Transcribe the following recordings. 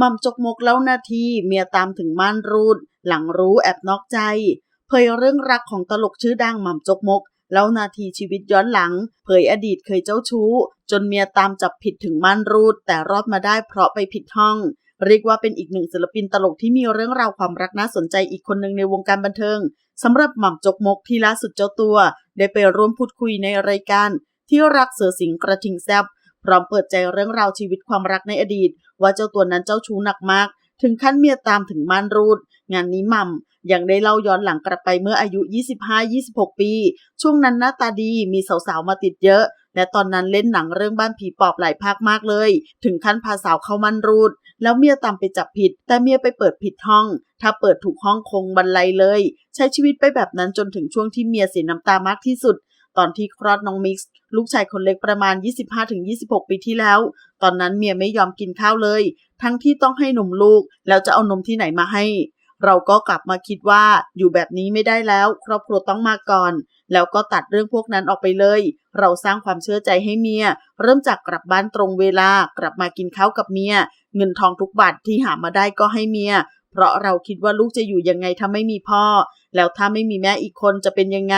หม่ำจกมกแล้วนาทีเมียตามถึงม่านรูด หลังรู้แอบนอกใจ เผยเรื่องรักของตลกชื่อดังหม่ำจกมกแล้วนาทีชีวิตย้อนหลัง เผยอดีตเคยเจ้าชู้ จนเมียตามจับผิดถึงม่านรูด แต่รอดมาได้เพราะไปผิดห้อง เรียกว่าเป็นอีกหนึ่งศิลปินตลกที่มีเรื่องราวความรักน่าสนใจอีกคนหนึ่งในวงการบันเทิงสำหรับหม่ำจกมกที่ล่าสุดเจ้าตัว ได้ไปร่วมพูดคุยในรายการที่รักเสือสิงกระทิงแซบ พร้อมเปิดใจเรื่องราวชีวิตความรักในอดีต ว่าเจ้าตัวนั้นเจ้าชู้หนักมาก ถึงขั้นเมียตามถึงม่านรูด งานนี้ม่ำยังได้เล่าย้อนหลังกลับไปเมื่ออายุ 25-26 ปี ช่วงนั้นหน้าตาดีมีสาวๆมาติดเยอะ และตอนนั้นเล่นหนังเรื่องบ้านผีปอบหลายภาคมากเลย ถึงขั้นพาสาวเข้าม่านรูด แล้วเมียตามไปจับผิด แต่เมียไปเปิดผิดห้อง ถ้าเปิดถูกห้องคงบันไลเลย ใช้ชีวิตไปแบบนั้นจนถึงช่วงที่เมียเสียน้ำตามากที่สุด ตอนที่คลอดน้องมิกซ์ลูกชายคนเล็กประมาณ 25-26 ปีที่แล้ว ตอนนั้นเมียไม่ยอมกินข้าวเลย ทั้งที่ต้องให้นมลูก แล้วจะเอานมที่ไหนมาให้ เราก็กลับมาคิดว่าอยู่แบบนี้ไม่ได้แล้ว ครอบครัวต้องมาก่อน แล้วก็ตัดเรื่องพวกนั้นออกไปเลย เราสร้างความเชื่อใจให้เมีย เริ่มจากกลับบ้านตรงเวลากลับมากินข้าวกับเมีย เงินทองทุกบาทที่หามาได้ก็ให้เมีย เพราะเราคิดว่าลูกจะอยู่ยังไงถ้าไม่มีพ่อ แล้วถ้าไม่มีแม่อีกคนจะเป็นยังไง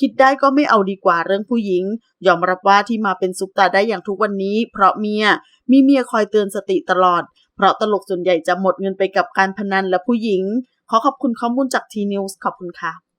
คิดได้ก็ไม่เอาดีกว่าเรื่องผู้หญิง ยอมรับว่าที่มาเป็นซุปตาได้อย่างทุกวันนี้ เพราะเมีย มีเมียคอยเตือนสติตลอด เพราะตลกส่วนใหญ่จะหมดเงินไปกับการพนันและผู้หญิง ขอขอบคุณข้อมูลจากทีนิวส์ขอบคุณค่ะ